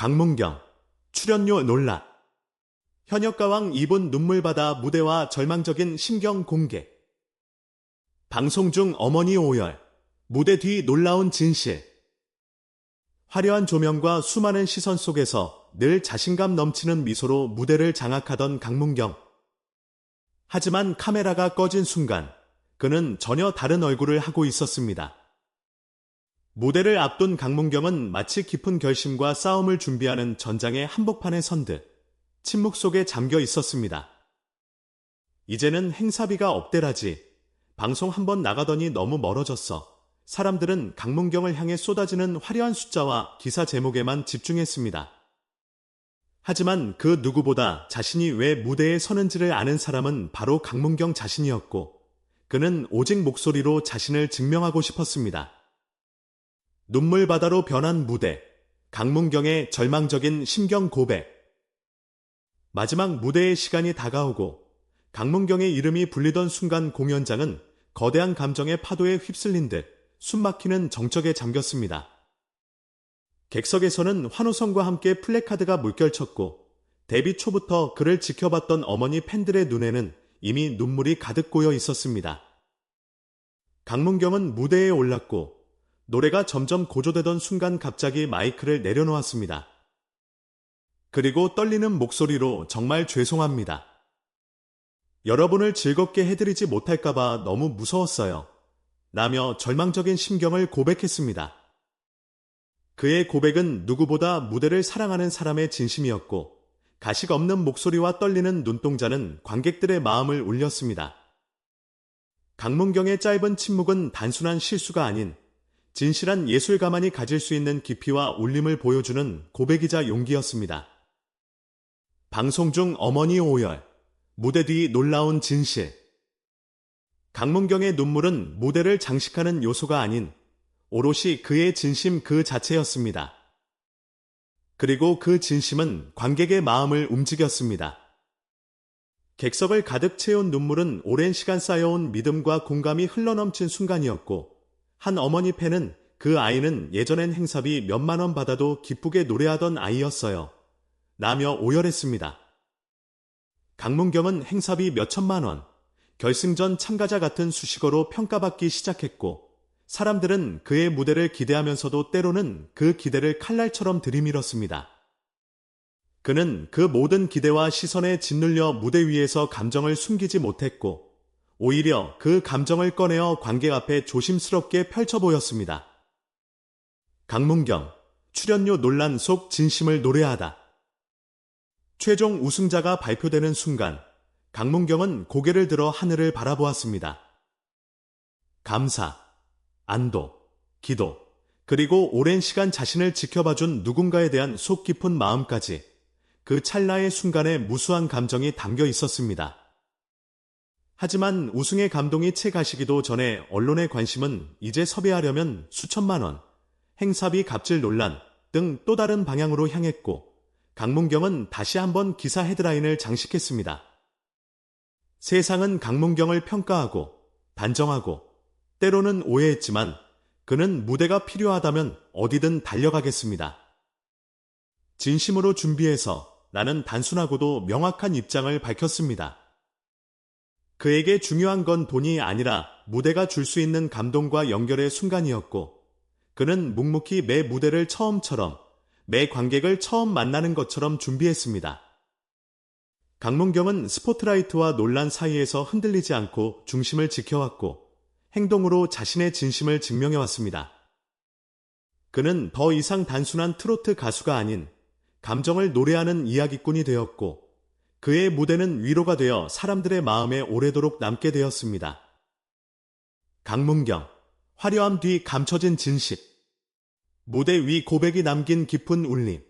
강문경, 출연료 논란. 현역가왕 이분 눈물바다 무대와 절망적인 심경 공개. 방송 중 어머니 오열, 무대 뒤 놀라운 진실. 화려한 조명과 수많은 시선 속에서 늘 자신감 넘치는 미소로 무대를 장악하던 강문경. 하지만 카메라가 꺼진 순간 그는 전혀 다른 얼굴을 하고 있었습니다. 무대를 앞둔 강문경은 마치 깊은 결심과 싸움을 준비하는 전장의 한복판에 선 듯 침묵 속에 잠겨 있었습니다. 이제는 행사비가 없대라지. 방송 한 번 나가더니 너무 멀어졌어. 사람들은 강문경을 향해 쏟아지는 화려한 숫자와 기사 제목에만 집중했습니다. 하지만 그 누구보다 자신이 왜 무대에 서는지를 아는 사람은 바로 강문경 자신이었고, 그는 오직 목소리로 자신을 증명하고 싶었습니다. 눈물바다로 변한 무대, 강문경의 절망적인 심경 고백. 마지막 무대의 시간이 다가오고 강문경의 이름이 불리던 순간 공연장은 거대한 감정의 파도에 휩쓸린 듯 숨막히는 정적에 잠겼습니다. 객석에서는 환호성과 함께 플래카드가 물결쳤고 데뷔 초부터 그를 지켜봤던 어머니 팬들의 눈에는 이미 눈물이 가득 고여 있었습니다. 강문경은 무대에 올랐고 노래가 점점 고조되던 순간 갑자기 마이크를 내려놓았습니다. 그리고 떨리는 목소리로 정말 죄송합니다. 여러분을 즐겁게 해드리지 못할까봐 너무 무서웠어요. 라며 절망적인 심경을 고백했습니다. 그의 고백은 누구보다 무대를 사랑하는 사람의 진심이었고, 가식 없는 목소리와 떨리는 눈동자는 관객들의 마음을 울렸습니다. 강문경의 짧은 침묵은 단순한 실수가 아닌 진실한 예술가만이 가질 수 있는 깊이와 울림을 보여주는 고백이자 용기였습니다. 방송 중 어머니 오열, 무대 뒤 놀라운 진실. 강문경의 눈물은 무대를 장식하는 요소가 아닌 오롯이 그의 진심 그 자체였습니다. 그리고 그 진심은 관객의 마음을 움직였습니다. 객석을 가득 채운 눈물은 오랜 시간 쌓여온 믿음과 공감이 흘러넘친 순간이었고, 한 어머니 팬은 그 아이는 예전엔 행사비 몇만 원 받아도 기쁘게 노래하던 아이였어요. 라며 오열했습니다. 강문경은 행사비 몇천만 원, 결승전 참가자 같은 수식어로 평가받기 시작했고, 사람들은 그의 무대를 기대하면서도 때로는 그 기대를 칼날처럼 들이밀었습니다. 그는 그 모든 기대와 시선에 짓눌려 무대 위에서 감정을 숨기지 못했고, 오히려 그 감정을 꺼내어 관객 앞에 조심스럽게 펼쳐 보였습니다. 강문경, 출연료 논란 속 진심을 노래하다. 최종 우승자가 발표되는 순간, 강문경은 고개를 들어 하늘을 바라보았습니다. 감사, 안도, 기도, 그리고 오랜 시간 자신을 지켜봐준 누군가에 대한 속 깊은 마음까지 그 찰나의 순간에 무수한 감정이 담겨 있었습니다. 하지만 우승의 감동이 채 가시기도 전에 언론의 관심은 이제 섭외하려면 수천만 원, 행사비 갑질 논란 등 또 다른 방향으로 향했고 강문경은 다시 한번 기사 헤드라인을 장식했습니다. 세상은 강문경을 평가하고 단정하고 때로는 오해했지만 그는 무대가 필요하다면 어디든 달려가겠습니다. 진심으로 준비해서 나는 단순하고도 명확한 입장을 밝혔습니다. 그에게 중요한 건 돈이 아니라 무대가 줄 수 있는 감동과 연결의 순간이었고, 그는 묵묵히 매 무대를 처음처럼, 매 관객을 처음 만나는 것처럼 준비했습니다. 강문경은 스포트라이트와 논란 사이에서 흔들리지 않고 중심을 지켜왔고, 행동으로 자신의 진심을 증명해왔습니다. 그는 더 이상 단순한 트로트 가수가 아닌 감정을 노래하는 이야기꾼이 되었고, 그의 무대는 위로가 되어 사람들의 마음에 오래도록 남게 되었습니다. 강문경, 화려함 뒤 감춰진 진실. 무대 위 고백이 남긴 깊은 울림.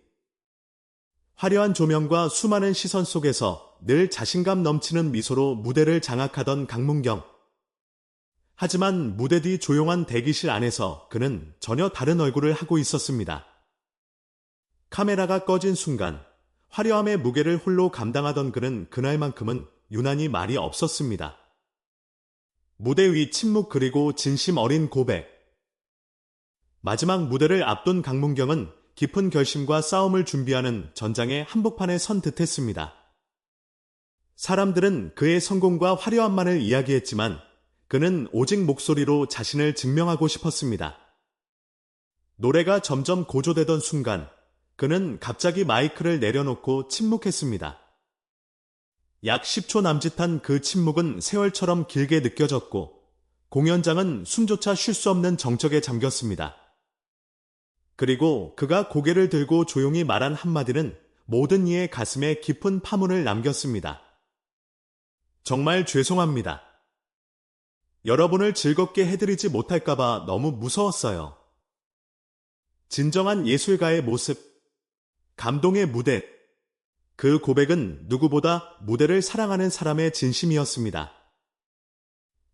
화려한 조명과 수많은 시선 속에서 늘 자신감 넘치는 미소로 무대를 장악하던 강문경. 하지만 무대 뒤 조용한 대기실 안에서 그는 전혀 다른 얼굴을 하고 있었습니다. 카메라가 꺼진 순간 화려함의 무게를 홀로 감당하던 그는 그날만큼은 유난히 말이 없었습니다. 무대 위 침묵 그리고 진심 어린 고백. 마지막 무대를 앞둔 강문경은 깊은 결심과 싸움을 준비하는 전장의 한복판에 선 듯했습니다. 사람들은 그의 성공과 화려함만을 이야기했지만 그는 오직 목소리로 자신을 증명하고 싶었습니다. 노래가 점점 고조되던 순간 그는 갑자기 마이크를 내려놓고 침묵했습니다. 약 10초 남짓한 그 침묵은 세월처럼 길게 느껴졌고 공연장은 숨조차 쉴 수 없는 정적에 잠겼습니다. 그리고 그가 고개를 들고 조용히 말한 한마디는 모든 이의 가슴에 깊은 파문을 남겼습니다. 정말 죄송합니다. 여러분을 즐겁게 해드리지 못할까봐 너무 무서웠어요. 진정한 예술가의 모습, 감동의 무대, 그 고백은 누구보다 무대를 사랑하는 사람의 진심이었습니다.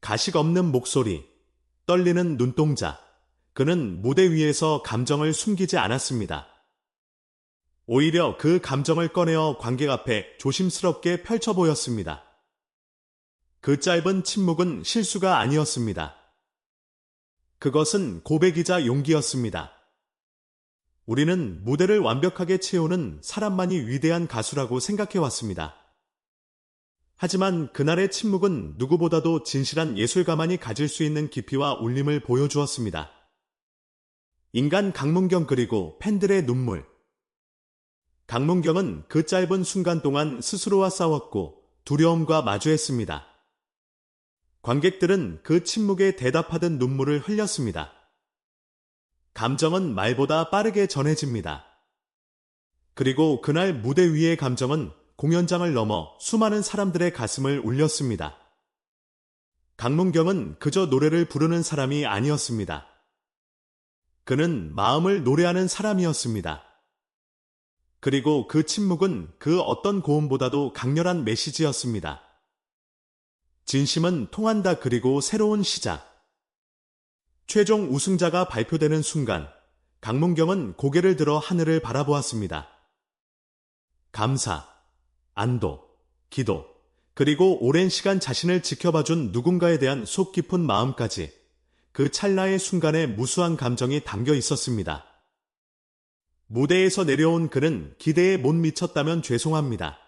가식 없는 목소리, 떨리는 눈동자, 그는 무대 위에서 감정을 숨기지 않았습니다. 오히려 그 감정을 꺼내어 관객 앞에 조심스럽게 펼쳐 보였습니다. 그 짧은 침묵은 실수가 아니었습니다. 그것은 고백이자 용기였습니다. 우리는 무대를 완벽하게 채우는 사람만이 위대한 가수라고 생각해 왔습니다. 하지만 그날의 침묵은 누구보다도 진실한 예술가만이 가질 수 있는 깊이와 울림을 보여주었습니다. 인간 강문경 그리고 팬들의 눈물. 강문경은 그 짧은 순간 동안 스스로와 싸웠고 두려움과 마주했습니다. 관객들은 그 침묵에 대답하듯 눈물을 흘렸습니다. 감정은 말보다 빠르게 전해집니다. 그리고 그날 무대 위의 감정은 공연장을 넘어 수많은 사람들의 가슴을 울렸습니다. 강문경은 그저 노래를 부르는 사람이 아니었습니다. 그는 마음을 노래하는 사람이었습니다. 그리고 그 침묵은 그 어떤 고음보다도 강렬한 메시지였습니다. 진심은 통한다 그리고 새로운 시작. 최종 우승자가 발표되는 순간 강문경은 고개를 들어 하늘을 바라보았습니다. 감사, 안도, 기도, 그리고 오랜 시간 자신을 지켜봐준 누군가에 대한 속 깊은 마음까지 그 찰나의 순간에 무수한 감정이 담겨 있었습니다. 무대에서 내려온 그는 기대에 못 미쳤다면 죄송합니다.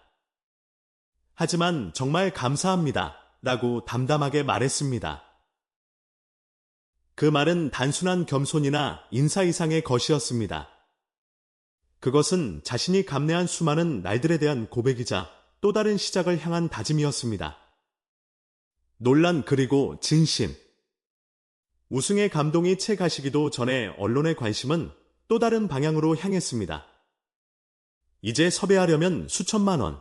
하지만 정말 감사합니다. 라고 담담하게 말했습니다. 그 말은 단순한 겸손이나 인사 이상의 것이었습니다. 그것은 자신이 감내한 수많은 날들에 대한 고백이자 또 다른 시작을 향한 다짐이었습니다. 논란 그리고 진심. 우승의 감동이 채 가시기도 전에 언론의 관심은 또 다른 방향으로 향했습니다. 이제 섭외하려면 수천만 원,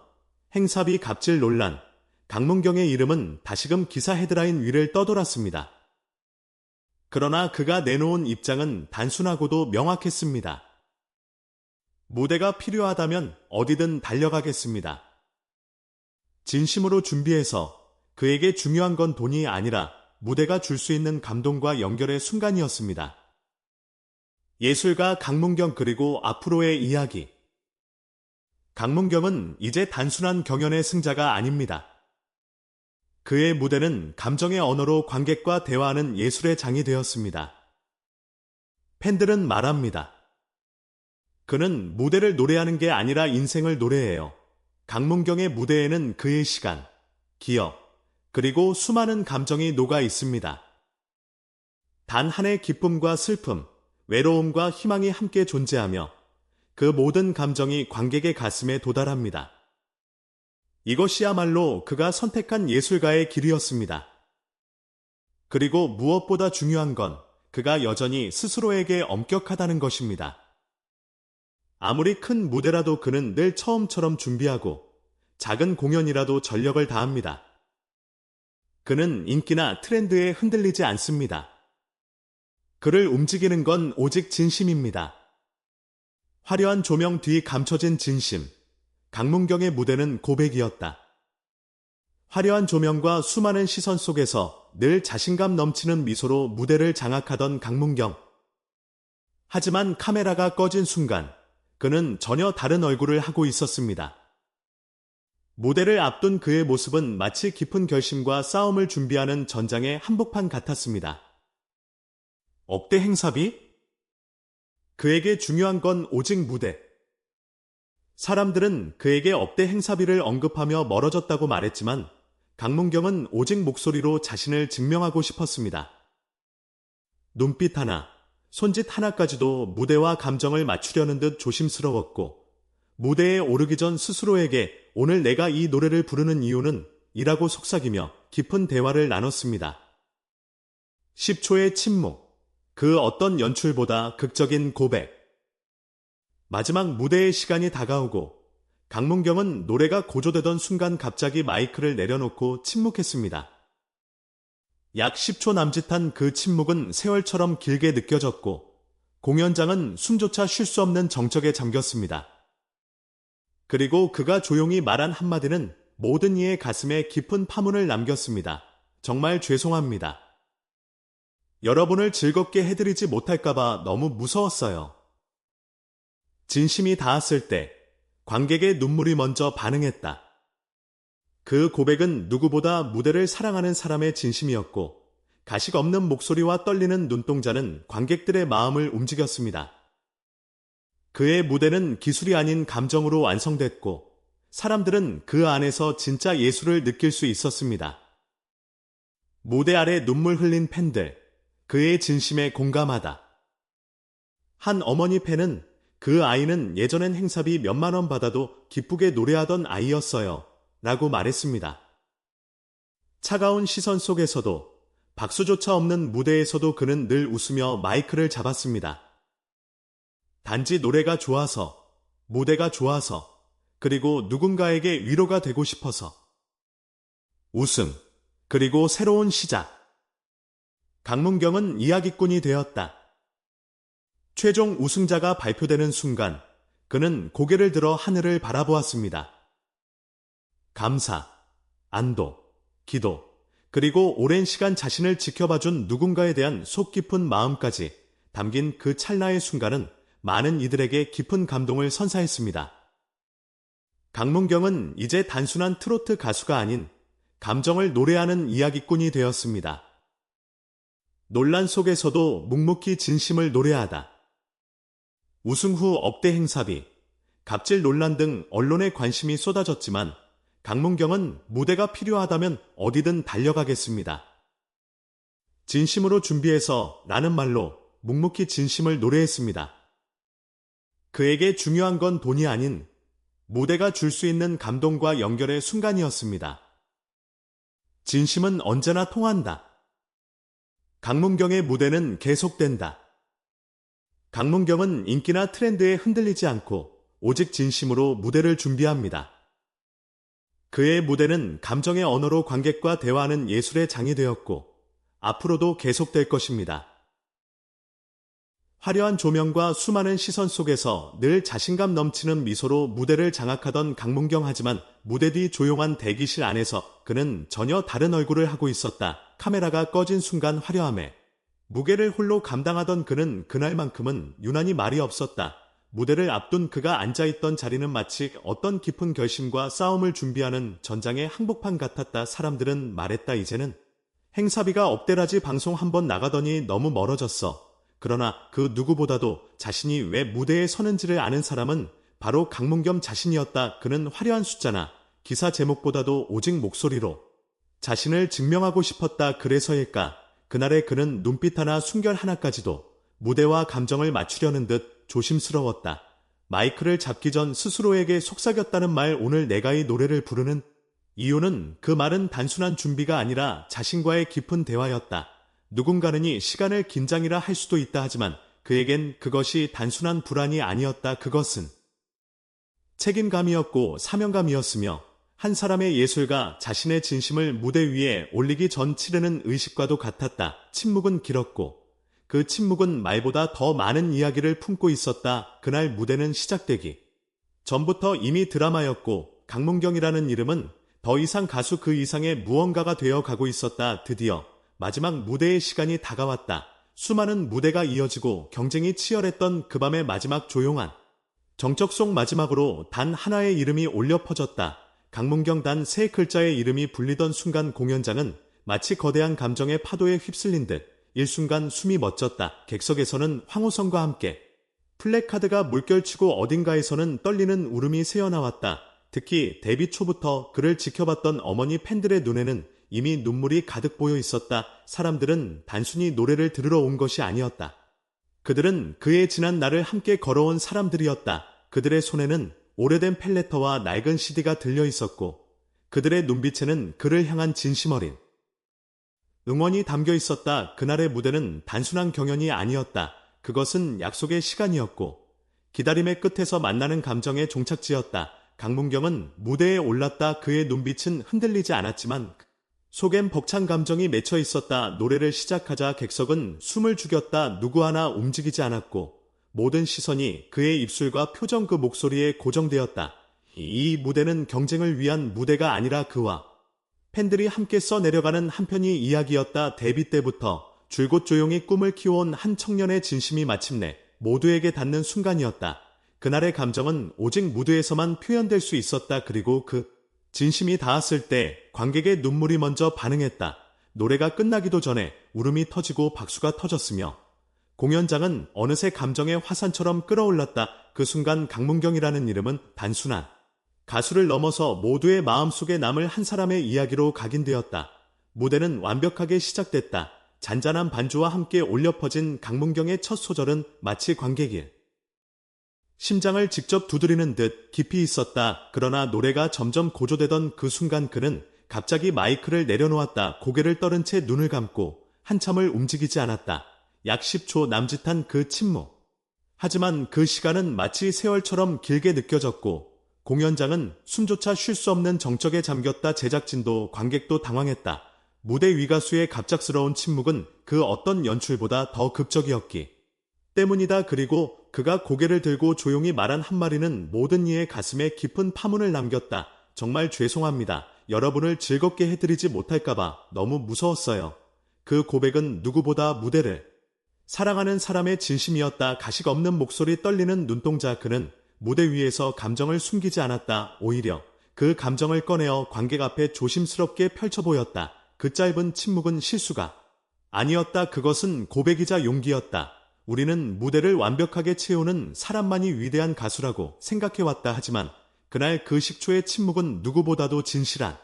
행사비 갑질 논란, 강문경의 이름은 다시금 기사 헤드라인 위를 떠돌았습니다. 그러나 그가 내놓은 입장은 단순하고도 명확했습니다. 무대가 필요하다면 어디든 달려가겠습니다. 진심으로 준비해서 그에게 중요한 건 돈이 아니라 무대가 줄 수 있는 감동과 연결의 순간이었습니다. 예술가 강문경 그리고 앞으로의 이야기. 강문경은 이제 단순한 경연의 승자가 아닙니다. 그의 무대는 감정의 언어로 관객과 대화하는 예술의 장이 되었습니다. 팬들은 말합니다. 그는 무대를 노래하는 게 아니라 인생을 노래해요. 강문경의 무대에는 그의 시간, 기억, 그리고 수많은 감정이 녹아 있습니다. 단 한의 기쁨과 슬픔, 외로움과 희망이 함께 존재하며 그 모든 감정이 관객의 가슴에 도달합니다. 이것이야말로 그가 선택한 예술가의 길이었습니다. 그리고 무엇보다 중요한 건 그가 여전히 스스로에게 엄격하다는 것입니다. 아무리 큰 무대라도 그는 늘 처음처럼 준비하고 작은 공연이라도 전력을 다합니다. 그는 인기나 트렌드에 흔들리지 않습니다. 그를 움직이는 건 오직 진심입니다. 화려한 조명 뒤 감춰진 진심. 강문경의 무대는 고백이었다. 화려한 조명과 수많은 시선 속에서 늘 자신감 넘치는 미소로 무대를 장악하던 강문경. 하지만 카메라가 꺼진 순간 그는 전혀 다른 얼굴을 하고 있었습니다. 무대를 앞둔 그의 모습은 마치 깊은 결심과 싸움을 준비하는 전장의 한복판 같았습니다. 억대 행사비? 그에게 중요한 건 오직 무대. 사람들은 그에게 업대 행사비를 언급하며 멀어졌다고 말했지만 강문경은 오직 목소리로 자신을 증명하고 싶었습니다. 눈빛 하나, 손짓 하나까지도 무대와 감정을 맞추려는 듯 조심스러웠고 무대에 오르기 전 스스로에게 오늘 내가 이 노래를 부르는 이유는 이라고 속삭이며 깊은 대화를 나눴습니다. 10초의 침묵. 그 어떤 연출보다 극적인 고백. 마지막 무대의 시간이 다가오고 강문경은 노래가 고조되던 순간 갑자기 마이크를 내려놓고 침묵했습니다. 약 10초 남짓한 그 침묵은 세월처럼 길게 느껴졌고 공연장은 숨조차 쉴 수 없는 정적에 잠겼습니다. 그리고 그가 조용히 말한 한마디는 모든 이의 가슴에 깊은 파문을 남겼습니다. 정말 죄송합니다. 여러분을 즐겁게 해드리지 못할까봐 너무 무서웠어요. 진심이 닿았을 때 관객의 눈물이 먼저 반응했다. 그 고백은 누구보다 무대를 사랑하는 사람의 진심이었고 가식 없는 목소리와 떨리는 눈동자는 관객들의 마음을 움직였습니다. 그의 무대는 기술이 아닌 감정으로 완성됐고 사람들은 그 안에서 진짜 예술을 느낄 수 있었습니다. 무대 아래 눈물 흘린 팬들, 그의 진심에 공감하다. 한 어머니 팬은 그 아이는 예전엔 행사비 몇만 원 받아도 기쁘게 노래하던 아이였어요. 라고 말했습니다. 차가운 시선 속에서도 박수조차 없는 무대에서도 그는 늘 웃으며 마이크를 잡았습니다. 단지 노래가 좋아서, 무대가 좋아서, 그리고 누군가에게 위로가 되고 싶어서. 웃음, 그리고 새로운 시작. 강문경은 이야기꾼이 되었다. 최종 우승자가 발표되는 순간 그는 고개를 들어 하늘을 바라보았습니다. 감사, 안도, 기도, 그리고 오랜 시간 자신을 지켜봐준 누군가에 대한 속 깊은 마음까지 담긴 그 찰나의 순간은 많은 이들에게 깊은 감동을 선사했습니다. 강문경은 이제 단순한 트로트 가수가 아닌 감정을 노래하는 이야기꾼이 되었습니다. 논란 속에서도 묵묵히 진심을 노래하다. 우승 후 업대 행사비, 갑질 논란 등 언론의 관심이 쏟아졌지만 강문경은 무대가 필요하다면 어디든 달려가겠습니다. 진심으로 준비해서 라는 말로 묵묵히 진심을 노래했습니다. 그에게 중요한 건 돈이 아닌 무대가 줄 수 있는 감동과 연결의 순간이었습니다. 진심은 언제나 통한다. 강문경의 무대는 계속된다. 강문경은 인기나 트렌드에 흔들리지 않고 오직 진심으로 무대를 준비합니다. 그의 무대는 감정의 언어로 관객과 대화하는 예술의 장이 되었고 앞으로도 계속될 것입니다. 화려한 조명과 수많은 시선 속에서 늘 자신감 넘치는 미소로 무대를 장악하던 강문경 하지만 무대 뒤 조용한 대기실 안에서 그는 전혀 다른 얼굴을 하고 있었다. 카메라가 꺼진 순간 화려함에 무게를 홀로 감당하던 그는 그날만큼은 유난히 말이 없었다. 무대를 앞둔 그가 앉아있던 자리는 마치 어떤 깊은 결심과 싸움을 준비하는 전장의 항복판 같았다. 사람들은 말했다. 이제는 행사비가 업데라지 방송 한 번 나가더니 너무 멀어졌어. 그러나 그 누구보다도 자신이 왜 무대에 서는지를 아는 사람은 바로 강문겸 자신이었다. 그는 화려한 숫자나 기사 제목보다도 오직 목소리로 자신을 증명하고 싶었다. 그래서일까? 그날의 그는 눈빛 하나 순결 하나까지도 무대와 감정을 맞추려는 듯 조심스러웠다. 마이크를 잡기 전 스스로에게 속삭였다는 말 오늘 내가 이 노래를 부르는 이유는 그 말은 단순한 준비가 아니라 자신과의 깊은 대화였다. 누군가는 시간을 긴장이라 할 수도 있다 하지만 그에겐 그것이 단순한 불안이 아니었다. 그것은 책임감이었고 사명감이었으며 한 사람의 예술가 자신의 진심을 무대 위에 올리기 전 치르는 의식과도 같았다. 침묵은 길었고 그 침묵은 말보다 더 많은 이야기를 품고 있었다. 그날 무대는 시작되기. 전부터 이미 드라마였고 강문경이라는 이름은 더 이상 가수 그 이상의 무언가가 되어 가고 있었다. 드디어 마지막 무대의 시간이 다가왔다. 수많은 무대가 이어지고 경쟁이 치열했던 그 밤의 마지막 조용한 정적 속 마지막으로 단 하나의 이름이 올려 퍼졌다. 강문경 단 세 글자의 이름이 불리던 순간 공연장은 마치 거대한 감정의 파도에 휩쓸린 듯 일순간 숨이 멎었다. 객석에서는 황호성과 함께 플래카드가 물결치고 어딘가에서는 떨리는 울음이 새어나왔다. 특히 데뷔 초부터 그를 지켜봤던 어머니 팬들의 눈에는 이미 눈물이 가득 보여 있었다. 사람들은 단순히 노래를 들으러 온 것이 아니었다. 그들은 그의 지난 날을 함께 걸어온 사람들이었다. 그들의 손에는 오래된 펠레터와 낡은 CD가 들려 있었고, 그들의 눈빛에는 그를 향한 진심 어린 응원이 담겨 있었다. 그날의 무대는 단순한 경연이 아니었다. 그것은 약속의 시간이었고, 기다림의 끝에서 만나는 감정의 종착지였다. 강문경은 무대에 올랐다. 그의 눈빛은 흔들리지 않았지만, 속엔 벅찬 감정이 맺혀 있었다. 노래를 시작하자 객석은 숨을 죽였다. 누구 하나 움직이지 않았고, 모든 시선이 그의 입술과 표정 그 목소리에 고정되었다. 이 무대는 경쟁을 위한 무대가 아니라 그와 팬들이 함께 써내려가는 한편의 이야기였다. 데뷔 때부터 줄곧 조용히 꿈을 키워온 한 청년의 진심이 마침내 모두에게 닿는 순간이었다. 그날의 감정은 오직 무대에서만 표현될 수 있었다. 그리고 그 진심이 닿았을 때 관객의 눈물이 먼저 반응했다. 노래가 끝나기도 전에 울음이 터지고 박수가 터졌으며 공연장은 어느새 감정의 화산처럼 끌어올랐다. 그 순간 강문경이라는 이름은 단순한 가수를 넘어서 모두의 마음속에 남을 한 사람의 이야기로 각인되었다. 무대는 완벽하게 시작됐다. 잔잔한 반주와 함께 올려 퍼진 강문경의 첫 소절은 마치 관객일. 심장을 직접 두드리는 듯 깊이 있었다. 그러나 노래가 점점 고조되던 그 순간 그는 갑자기 마이크를 내려놓았다. 고개를 떨은 채 눈을 감고 한참을 움직이지 않았다. 약 10초 남짓한 그 침묵. 하지만 그 시간은 마치 세월처럼 길게 느껴졌고 공연장은 숨조차 쉴 수 없는 정적에 잠겼다 제작진도 관객도 당황했다. 무대 위가수의 갑작스러운 침묵은 그 어떤 연출보다 더 극적이었기 때문이다. 그리고 그가 고개를 들고 조용히 말한 한마디는 모든 이의 가슴에 깊은 파문을 남겼다. 정말 죄송합니다. 여러분을 즐겁게 해드리지 못할까봐 너무 무서웠어요. 그 고백은 누구보다 무대를 사랑하는 사람의 진심이었다. 가식 없는 목소리 떨리는 눈동자 그는 무대 위에서 감정을 숨기지 않았다. 오히려 그 감정을 꺼내어 관객 앞에 조심스럽게 펼쳐 보였다. 그 짧은 침묵은 실수가 아니었다. 그것은 고백이자 용기였다. 우리는 무대를 완벽하게 채우는 사람만이 위대한 가수라고 생각해왔다 하지만 그날 그 식초의 침묵은 누구보다도 진실한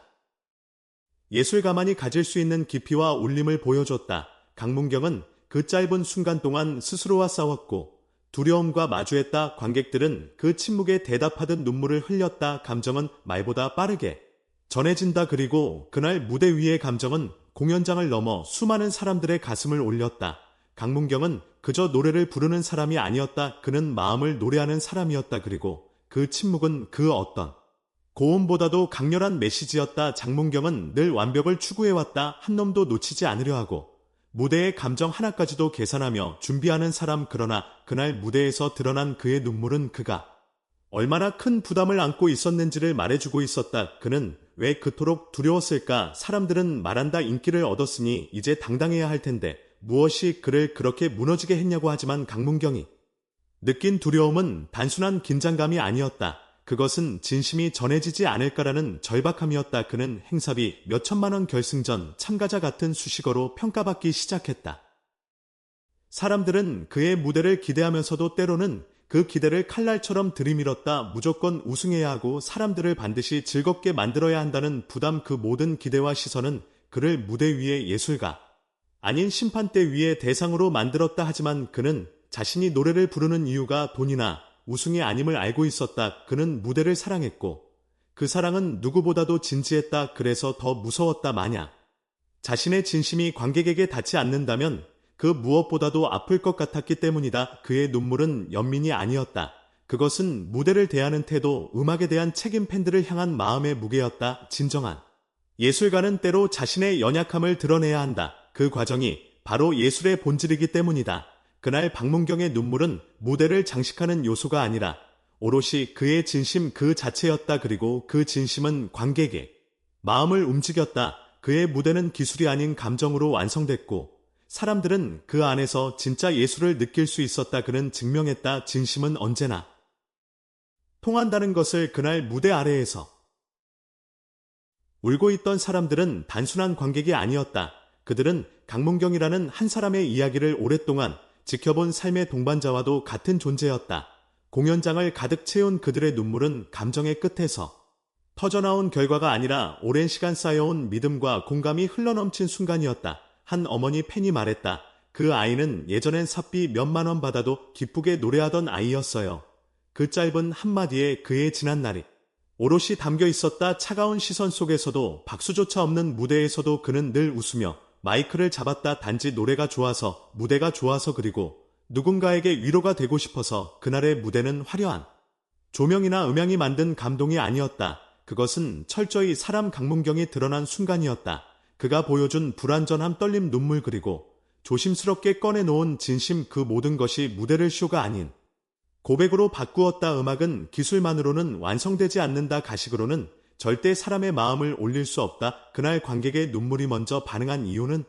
예술가만이 가질 수 있는 깊이와 울림을 보여줬다. 강문경은 그 짧은 순간 동안 스스로와 싸웠고 두려움과 마주했다. 관객들은 그 침묵에 대답하듯 눈물을 흘렸다. 감정은 말보다 빠르게 전해진다. 그리고 그날 무대 위의 감정은 공연장을 넘어 수많은 사람들의 가슴을 올렸다. 강문경은 그저 노래를 부르는 사람이 아니었다. 그는 마음을 노래하는 사람이었다. 그리고 그 침묵은 그 어떤 고음보다도 강렬한 메시지였다. 장문경은 늘 완벽을 추구해왔다. 한 놈도 놓치지 않으려 하고 무대의 감정 하나까지도 계산하며 준비하는 사람 그러나 그날 무대에서 드러난 그의 눈물은 그가 얼마나 큰 부담을 안고 있었는지를 말해주고 있었다. 그는 왜 그토록 두려웠을까? 사람들은 말한다 인기를 얻었으니 이제 당당해야 할 텐데 무엇이 그를 그렇게 무너지게 했냐고 하지만 강문경이 느낀 두려움은 단순한 긴장감이 아니었다. 그것은 진심이 전해지지 않을까라는 절박함이었다. 그는 행사비 몇천만 원 결승전 참가자 같은 수식어로 평가받기 시작했다. 사람들은 그의 무대를 기대하면서도 때로는 그 기대를 칼날처럼 들이밀었다. 무조건 우승해야 하고 사람들을 반드시 즐겁게 만들어야 한다는 부담 그 모든 기대와 시선은 그를 무대 위의 예술가 아닌 심판대 위의 대상으로 만들었다 하지만 그는 자신이 노래를 부르는 이유가 돈이나 우승이 아님을 알고 있었다. 그는 무대를 사랑했고 그 사랑은 누구보다도 진지했다. 그래서 더 무서웠다 마냥. 자신의 진심이 관객에게 닿지 않는다면 그 무엇보다도 아플 것 같았기 때문이다. 그의 눈물은 연민이 아니었다. 그것은 무대를 대하는 태도, 음악에 대한 책임 팬들을 향한 마음의 무게였다. 진정한. 예술가는 때로 자신의 연약함을 드러내야 한다. 그 과정이 바로 예술의 본질이기 때문이다. 그날 박문경의 눈물은 무대를 장식하는 요소가 아니라 오롯이 그의 진심 그 자체였다. 그리고 그 진심은 관객의 마음을 움직였다. 그의 무대는 기술이 아닌 감정으로 완성됐고 사람들은 그 안에서 진짜 예술을 느낄 수 있었다. 그는 증명했다. 진심은 언제나 통한다는 것을 그날 무대 아래에서 울고 있던 사람들은 단순한 관객이 아니었다. 그들은 강문경이라는 한 사람의 이야기를 오랫동안 지켜본 삶의 동반자와도 같은 존재였다. 공연장을 가득 채운 그들의 눈물은 감정의 끝에서 터져나온 결과가 아니라 오랜 시간 쌓여온 믿음과 공감이 흘러넘친 순간이었다. 한 어머니 팬이 말했다. 그 아이는 예전엔 삽비 몇만 원 받아도 기쁘게 노래하던 아이였어요. 그 짧은 한마디에 그의 지난 날이 오롯이 담겨 있었다 차가운 시선 속에서도 박수조차 없는 무대에서도 그는 늘 웃으며 마이크를 잡았다 단지 노래가 좋아서 무대가 좋아서 그리고 누군가에게 위로가 되고 싶어서 그날의 무대는 화려한 조명이나 음향이 만든 감동이 아니었다. 그것은 철저히 사람 강문경이 드러난 순간이었다. 그가 보여준 불완전함 떨림 눈물 그리고 조심스럽게 꺼내놓은 진심 그 모든 것이 무대를 쇼가 아닌 고백으로 바꾸었다 음악은 기술만으로는 완성되지 않는다 가식으로는 절대 사람의 마음을 올릴 수 없다. 그날 관객의 눈물이 먼저 반응한 이유는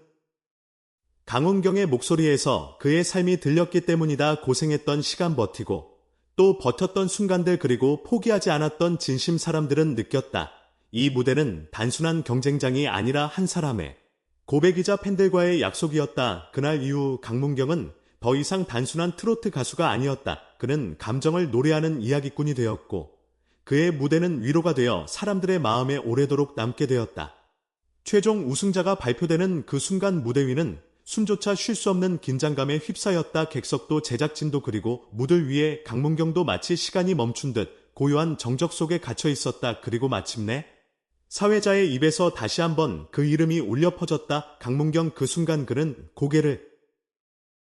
강훈경의 목소리에서 그의 삶이 들렸기 때문이다. 고생했던 시간 버티고 또 버텼던 순간들 그리고 포기하지 않았던 진심 사람들은 느꼈다. 이 무대는 단순한 경쟁장이 아니라 한 사람의 고백이자 팬들과의 약속이었다. 그날 이후 강문경은 더 이상 단순한 트로트 가수가 아니었다. 그는 감정을 노래하는 이야기꾼이 되었고 그의 무대는 위로가 되어 사람들의 마음에 오래도록 남게 되었다. 최종 우승자가 발표되는 그 순간 무대 위는 숨조차 쉴 수 없는 긴장감에 휩싸였다. 객석도 제작진도 그리고 무들 위에 강문경도 마치 시간이 멈춘 듯 고요한 정적 속에 갇혀 있었다. 그리고 마침내 사회자의 입에서 다시 한번 그 이름이 울려 퍼졌다. 강문경 그 순간 그는 고개를